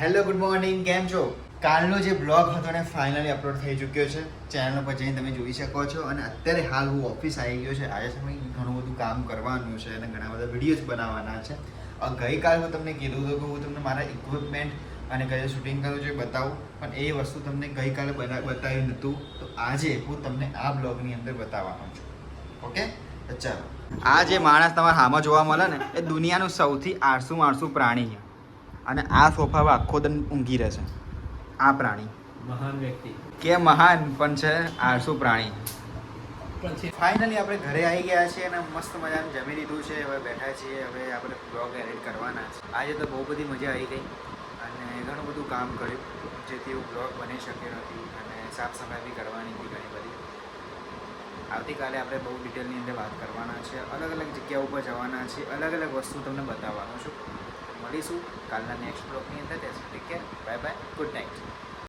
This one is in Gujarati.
હેલો ગુડ મોર્નિંગ કેમ છો? કાલનો જે બ્લોગ હતો ને ફાઇનલી અપલોડ થઈ ચૂક્યો છે. ચેનલ પર જઈને તમે જોઈ શકો છો. અને અત્યારે હાલ હું ઓફિસ આવી ગયો છે. આજે સમય ઘણું બધું કામ કરવાનું છે અને ઘણા બધા વિડીયોઝ બનાવવાના છે. ગઈકાલ હું તમને કીધું હતું કે હું તમને મારા ઇક્વિપમેન્ટ અને કઈ શૂટિંગ કરું છું એ બતાવું. પણ એ વસ્તુ તમને ગઈકાલે બના બતાવ્યું નહોતું. તો આજે હું તમને આ બ્લોગની અંદર બતાવવાનો છું. ઓકે? તો ચાલો. આ જે માણસ તમારા હામાં જોવા મળે ને, એ દુનિયાનું સૌથી આળસુ માળસુ પ્રાણી છે. અને આ સોફામાં આખો દન ઊંઘી રહેશે આ પ્રાણી. મહાન વ્યક્તિ. કે મહાન પણ છે આળસુ પ્રાણી. પછી ફાઇનલી આપણે ઘરે આવી ગયા છીએ અને મસ્ત મજાનું જમી લીધું છે. હવે બેઠા છીએ. હવે આપણે બ્લોગ એડિટ કરવાના છે. આજે તો બહુ બધી મજા આવી ગઈ અને ઘણું બધું કામ કર્યું જેથી એવું બ્લોગ બની શક્યો નથી અને સાફ સફાઈ બી કરવાની હતી ઘણી બધી. આવતીકાલે આપણે બહુ ડિટેલની અંદર વાત કરવાના છે. અલગ અલગ જગ્યા ઉપર જવાના છે. અલગ અલગ વસ્તુ તમને બતાવવાનું છું. મળીશું. કાલના નેક્સ્ટ બ્લોગની અંદર. સુધી take care bye bye good night